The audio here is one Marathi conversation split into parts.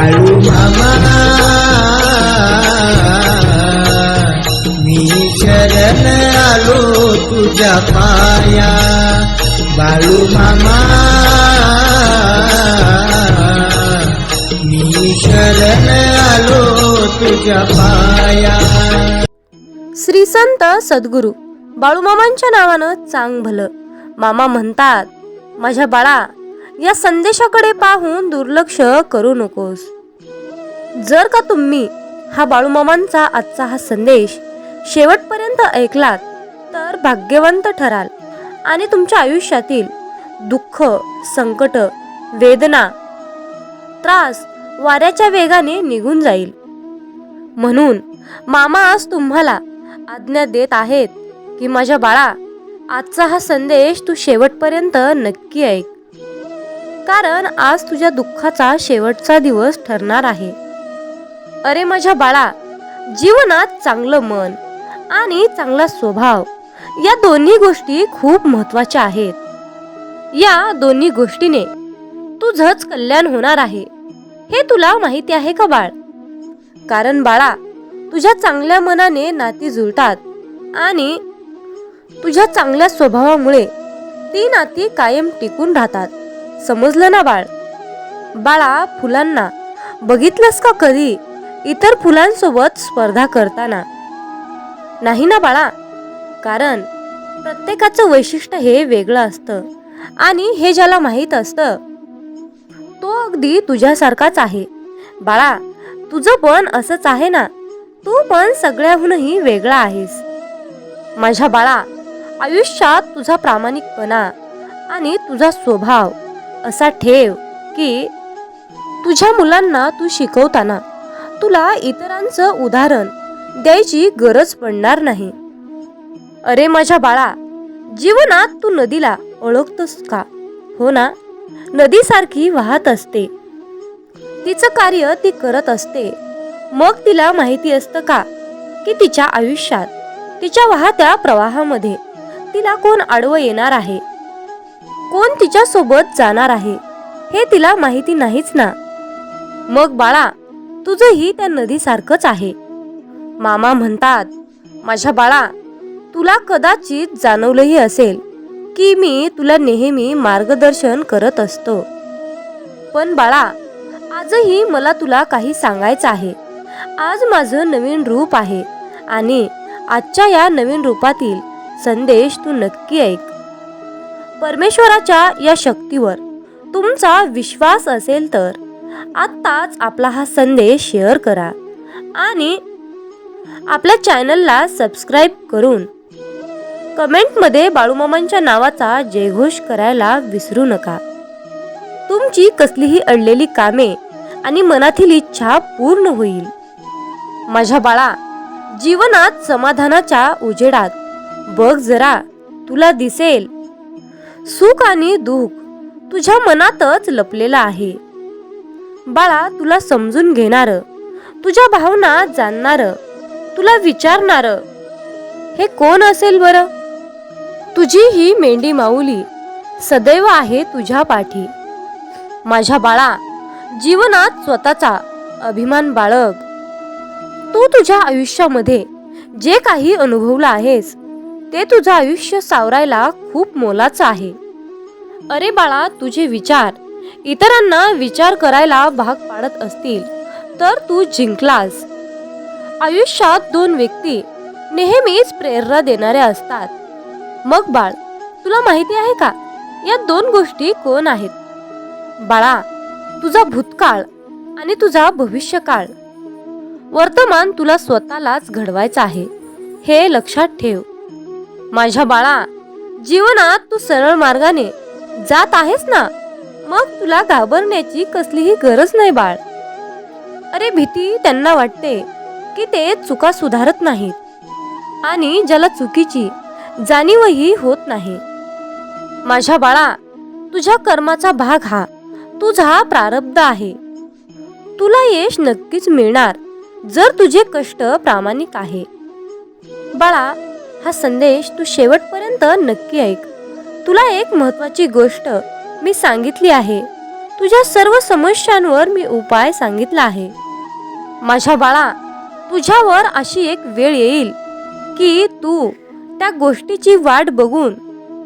आळू मामा मी शरण आलो तुझ्या पाया. बाळू मामा मी शरण आलो तुझ्या पाया. श्री संत सद्गुरू बाळूमामांच्या नावानं चांग भलं. मामा म्हणतात माझ्या बाळा या संदेशाकडे पाहून दुर्लक्ष करू नकोस. जर का तुम्ही हा बाळूमामांचा आजचा हा संदेश शेवटपर्यंत ऐकलात तर भाग्यवंत ठराल आणि तुमच्या आयुष्यातील दुःख संकट वेदना त्रास वाऱ्याच्या वेगाने निघून जाईल. म्हणून मामा आज तुम्हाला आज्ञा देत आहेत की माझ्या बाळा आजचा हा संदेश तू शेवटपर्यंत नक्की ऐक. कारण आज तुझ्या दुःखाचा शेवटचा दिवस ठरणार आहे. अरे माझ्या बाळा जीवनात चांगलं मन आणि चांगला स्वभाव या दोन्ही गोष्टी खूप महत्त्वाच्या आहेत. या दोन्ही गोष्टीने तुझंच कल्याण होणार आहे. हे तुला माहिती आहे का बाळ? कारण बाळा तुझ्या चांगल्या मनाने नाती जुळतात आणि तुझ्या चांगल्या स्वभावामुळे ती नाती कायम टिकून राहतात. समजलं ना बाळ? बाळा फुलांना. बघितलंस का कधी? इतर फुलांसोबत स्पर्धा करताना. नाही ना बाळा? कारण प्रत्येकाचं वैशिष्ट्य हे वेगळं असतं. आणि हे ज्याला माहीत असतं तो अगदी तुझ्यासारखाच आहे. बाळा तुझं पण असंच आहे ना? तू पण सगळ्याहूनही वेगळा आहेस. माझ्या बाळा आयुष्यात तुझा प्रामाणिकपणा आणि तुझा स्वभाव असा ठेव की तुझ्या मुलांना तू शिकवताना तुला इतरांचं उदाहरण द्यायची गरज पडणार नाही. अरे माझ्या बाळा जीवनात तू नदीला ओळखतोस का? हो ना? नदीसारखी वाहत असते. तिचं कार्य ती करत असते. मग तिला माहिती असतं का? की तिच्या आयुष्यात तिच्या वाहत्या प्रवाहामध्ये तिला कोण आडवं येणार आहे? कोण तिच्या सोबत जाणार आहे? हे तिला माहिती नाहीच ना. मग बाळा तुझंही त्या नदीसारखंच आहे. मामा म्हणतात माझ्या बाळा तुला कदाचित जाणवलंही असेल की मी तुला नेहमी मार्गदर्शन करत असतो. पण बाळा आजही मला तुला काही सांगायचं आहे. आज माझं नवीन रूप आहे आणि आजच्या या नवीन रूपातील संदेश तू नक्की ऐक. परमेश्वराच्या या शक्तीवर. तुमचा विश्वास असेल तर. आत्ताच आपला हा संदेश शेअर करा. आणि आपल्या चॅनलला सबस्क्राईब करून कमेंटमध्ये बाळूमामांच्या नावाचा जयघोष करायला विसरू नका. तुमची कसलीही अडलेली कामे आणि मनातील इच्छा पूर्ण होईल. माझ्या बाळा जीवनात समाधानाच्या उजेडात बघ जरा तुला दिसेल सुख आणि दुःख तुझ्या मनातच लपलेलं आहे. बाळा तुला समजून घेणार तुझ्या भावना जाणणार तुला विचारणार हे कोण असेल बरं? तुझी ही मेंढी माऊली सदैव आहे तुझ्या पाठी. माझ्या बाळा जीवनात स्वतःचा अभिमान बाळग. तू तुझ्या आयुष्यामध्ये जे काही अनुभवलं आहेस ते तुझं आयुष्य सावरायला खूप मोलाचं आहे. अरे बाळा तुझे विचार. इतरांना विचार करायला भाग पाडत असतील तर तू जिंकलास. आयुष्यात दोन व्यक्ती नेहमीच प्रेरणा देणाऱ्या असतात. मग बाळ तुला माहिती आहे का? या दोन गोष्टी कोण आहेत? बाळा तुझा भूतकाळ आणि तुझा भविष्यकाळ. वर्तमान तुला स्वतःलाच घडवायचं आहे हे लक्षात ठेव. माझ्या बाळा जीवनात तू सरळ मार्गाने जात आहेस ना? मग तुला घाबरण्याची कसलीही गरज नाही बाळ. अरे भीती त्यांना वाटते की ते चुका सुधारत नाहीत आणि ज्याला चुकीची जाणीवही होत नाही. माझ्या बाळा तुझ्या कर्माचा भाग हा. तुझा प्रारब्ध आहे. तुला यश नक्कीच मिळणार जर तुझे कष्ट प्रामाणिक आहे. बाळा हा संदेश तू शेवटपर्यंत नक्की ऐक. तुला एक महत्वाची गोष्ट मी सांगितली आहे. तुझ्या सर्व समस्यांवर मी उपाय सांगितला आहे. माझ्या बाळा तुझ्यावर अशी एक वेळ येईल की तू त्या गोष्टीची वाट बघून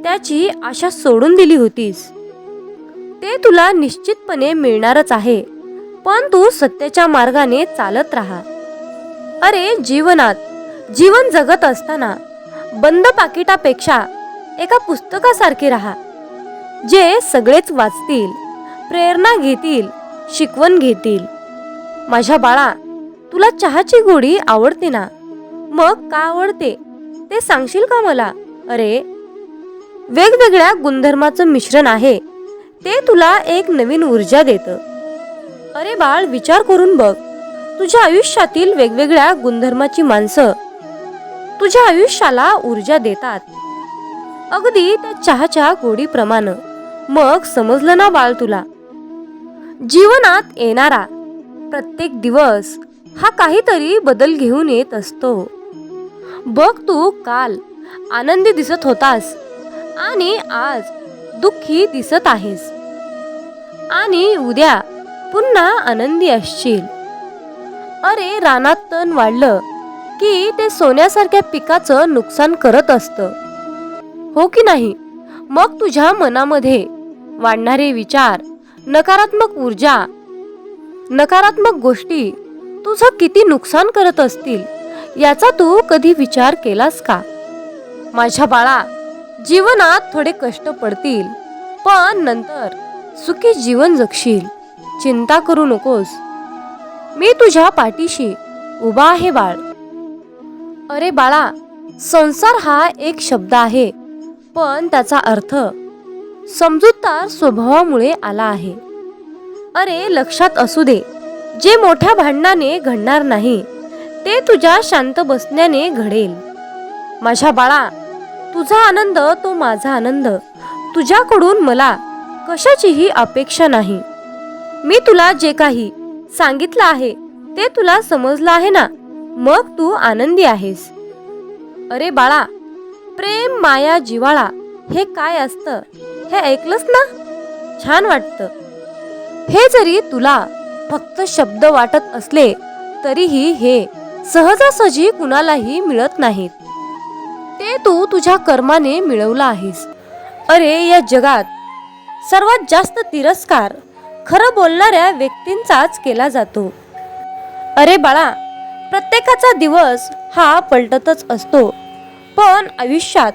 त्याची आशा सोडून दिली होतीस. ते तुला निश्चितपणे मिळणारच आहे पण तू सत्याच्या मार्गाने चालत राहा. अरे जीवनात जीवन जगत असताना बंद पाकिटापेक्षा एका पुस्तकासारखे राहा जे सगळेच वाचतील प्रेरणा घेतील शिकवण घेतील. माझ्या बाळा तुला चहाची गोडी आवडते ना? मग का आवडते? ते सांगशील का मला? अरे वेगवेगळ्या गुणधर्माचं मिश्रण आहे ते तुला एक नवीन ऊर्जा देतं. अरे बाळ विचार करून बघ. तुझ्या आयुष्यातील वेगवेगळ्या गुणधर्माची माणसं तुझ्या आयुष्याला ऊर्जा देतात. अगदी त्या चहाच्या गोडीप्रमाणे. मग समजलं ना बाळ तुला? जीवनात येणारा प्रत्येक दिवस हा काहीतरी बदल घेऊन येत असतो. बघ तू काल आनंदी दिसत होतास आणि आज दुःखी दिसत आहेस. आणि उद्या पुन्हा आनंदी असशील. अरे रानात तण वाढलं की ते सोन्यासारख्या पिकाचं नुकसान करत असतं. हो की नाही? मग तुझ्या मनामध्ये वाढणारे विचार नकारात्मक ऊर्जा नकारात्मक गोष्टी तुझं किती नुकसान करत असतील याचा तू कधी विचार केलास का? माझ्या बाळा जीवनात थोडे कष्ट पडतील पण नंतर सुखी जीवन जगशील. चिंता करू नकोस. मी तुझ्या पाठीशी उभा आहे बाळ. अरे बाळा संसार हा एक शब्द आहे पण त्याचा अर्थ समजूतदार स्वभावामुळे आला आहे. अरे लक्षात असू दे जे मोठ्या भांडणाने घडणार नाही ते तुझ्या शांत बसण्याने घडेल. माझ्या बाळा तुझा आनंद तो माझा आनंद. तुझ्याकडून मला कशाचीही अपेक्षा नाही. मी तुला जे काही सांगितलं आहे ते तुला समजलं आहे ना? मग तू आनंदी आहेस. अरे बाळा प्रेम माया जिवाळा हे काय असतं? हे ऐकलंस ना? छान वाटतं. हे जरी तुला फक्त शब्द वाटत असले तरीही हे सहजासहजी कुणालाही मिळत नाहीत. ते तू तुझ्या कर्माने मिळवलं आहेस. अरे या जगात सर्वात जास्त तिरस्कार खरं बोलणाऱ्या व्यक्तींचाच केला जातो. अरे बाळा प्रत्येकाचा दिवस हा पलटतच असतो. पण आयुष्यात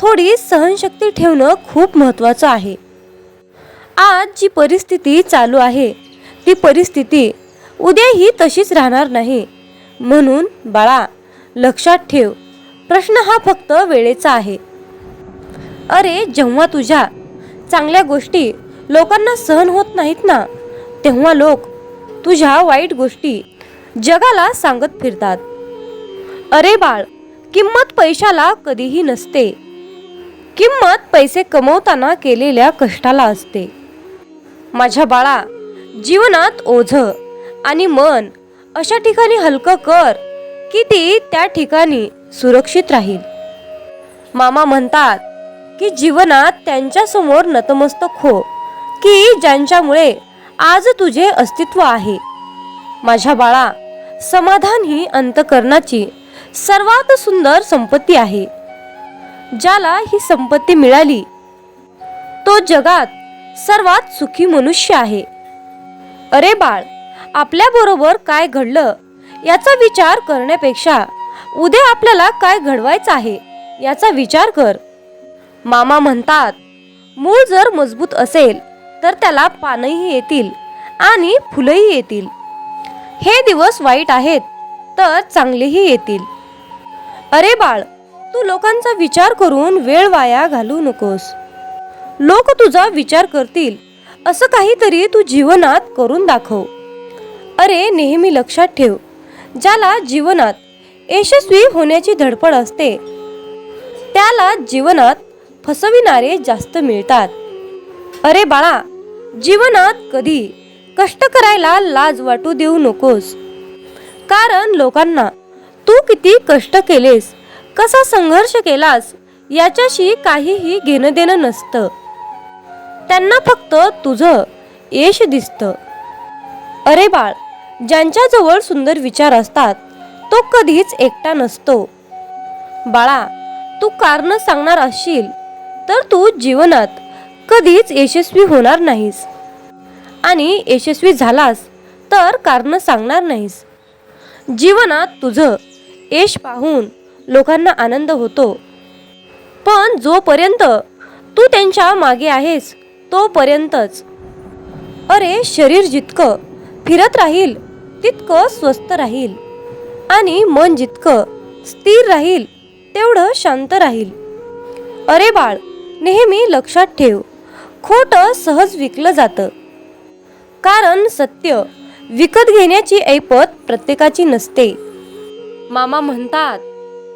थोडी सहनशक्ती ठेवणं खूप महत्त्वाचं आहे. आज जी परिस्थिती चालू आहे ती परिस्थिती उद्याही तशीच राहणार नाही. म्हणून बाळा लक्षात ठेव प्रश्न हा फक्त वेळेचा आहे. अरे जेव्हा तुझ्या चांगल्या गोष्टी लोकांना सहन होत नाहीत ना तेव्हा लोक तुझ्या वाईट गोष्टी जगाला सांगत फिरतात. अरे बाळ किंमत पैशाला कधीही नसते. किंमत पैसे कमवताना केलेल्या कष्टाला असते. माझ्या बाळा जीवनात ओझ आणि मन अशा ठिकाणी हलकं कर की ती त्या ठिकाणी सुरक्षित राहील. मामा म्हणतात की जीवनात त्यांच्यासमोर नतमस्तक हो की ज्यांच्यामुळे आज तुझे अस्तित्व आहे. माझ्या बाळा समाधान ही अंतकरणाची सर्वात सुंदर संपत्ती आहे. ज्याला ही संपत्ती मिळाली तो जगात सर्वात सुखी मनुष्य आहे. अरे बाळ आपल्याबरोबर काय घडलं याचा विचार करण्यापेक्षा उद्या आपल्याला काय घडवायचं आहे याचा विचार कर. मामा म्हणतात मूळ जर मजबूत असेल तर त्याला पानही येतील आणि फुलंही येतील. हे दिवस वाईट आहेत तर चांगलेही येतील. अरे बाळ तू लोकांचा विचार करून वेळ वाया घालू नकोस. लोक तुझा विचार करतील असं काहीतरी तू जीवनात करून दाखव. अरे नेहमी लक्षात ठेव ज्याला जीवनात यशस्वी होण्याची धडपड असते त्याला जीवनात फसविणारे जास्त मिळतात. अरे बाळा जीवनात कधी कष्ट करायला लाज वाटू देऊ नकोस. कारण लोकांना तू किती कष्ट केलेस कसा संघर्ष केलास याच्याशी काहीही घेणं देणं नसतं. त्यांना फक्त तुझं यश दिसतं. अरे बाळ ज्यांच्याजवळ सुंदर विचार असतात तो कधीच एकटा नसतो. बाळा तू कारण सांगणार असशील तर तू जीवनात कधीच यशस्वी होणार नाहीस. आणि यशस्वी झालास तर कारण सांगणार नाहीस. जीवनात तुझं यश पाहून लोकांना आनंद होतो. पण जोपर्यंत तू त्यांच्या मागे आहेस तोपर्यंतच. अरे शरीर जितकं फिरत राहील तितकं स्वस्थ राहील. आणि मन जितकं स्थिर राहील तेवढं शांत राहील. अरे बाळ नेहमी लक्षात ठेव खोटं सहज विकलं जातं. कारण सत्य. विकत घेण्याची ऐपत प्रत्येकाची नसते. मामा म्हणतात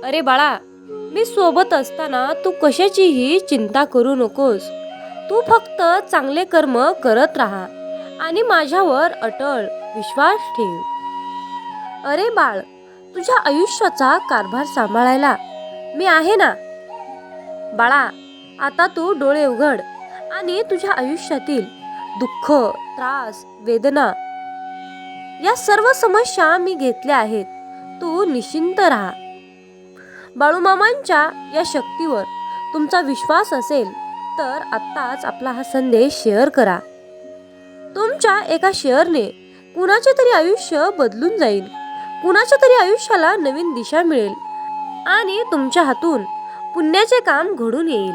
अरे बाळा मी सोबत असताना तू कशाचीही चिंता करू नकोस. तू फक्त चांगले कर्म करत राहा आणि माझ्यावर अटळ विश्वास ठेव. अरे बाळ तुझ्या आयुष्याचा कारभार सांभाळायला मी आहे ना? बाळा आता तू डोळे उघड आणि तुझ्या आयुष्यातील दुःख त्रास वेदना या सर्व समस्या मी घेतल्या आहेत. तू निश्चिंत राहा. बाळूमामांच्या या शक्तीवर तुमचा विश्वास असेल तर आत्ताच आपला हा संदेश शेअर करा. तुमच्या एका शेअरने कुणाचे तरी आयुष्य बदलून जाईल. कुणाच्या तरी आयुष्याला नवीन दिशा मिळेल आणि तुमच्या हातून पुण्याचे काम घडून येईल.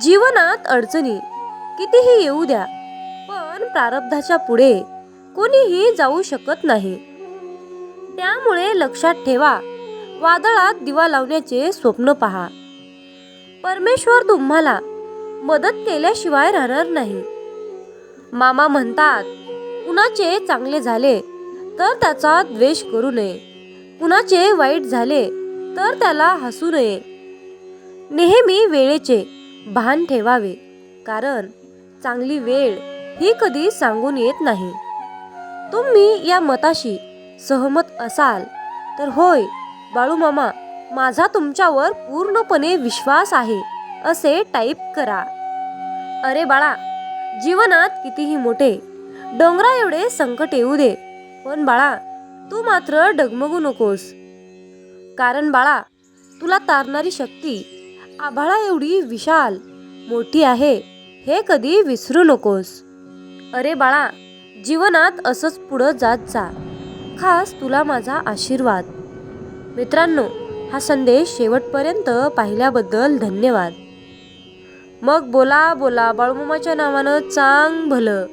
जीवनात अडचणी कितीही येऊ द्या पण प्रारब्धाच्या पुढे कोणीही जाऊ शकत नाही. त्यामुळे लक्षात ठेवा वादळात दिवा लावण्याचे स्वप्न पहा. परमेश्वर तुम्हाला मदत केल्याशिवाय राहणार नाही. मामा म्हणतात कुणाचे चांगले झाले तर त्याचा द्वेष करू नये. कुणाचे वाईट झाले तर त्याला हसू नये. नेहमी वेळेचे भान ठेवावे कारण चांगली वेळ ही कधी सांगून येत नाही. तुम्ही या मताशी सहमत असाल तर होय बाळूमामा माझा तुमच्यावर पूर्णपणे विश्वास आहे असे टाईप करा. अरे बाळा जीवनात कितीही मोठे डोंगरा एवढे संकट येऊ दे पण बाळा तू मात्र डगमगू नकोस. कारण बाळा तुला तारणारी शक्ती आभाळा एवढी विशाल मोठी आहे. हे कधी विसरू नकोस. अरे बाळा जीवनात असंच पुढं जात जा. खास तुला माझा आशीर्वाद. मित्रांनो हा संदेश शेवटपर्यंत पाहिल्याबद्दल धन्यवाद. मग बोला बोला बाळूमामाच्या नावानं चांग भलं.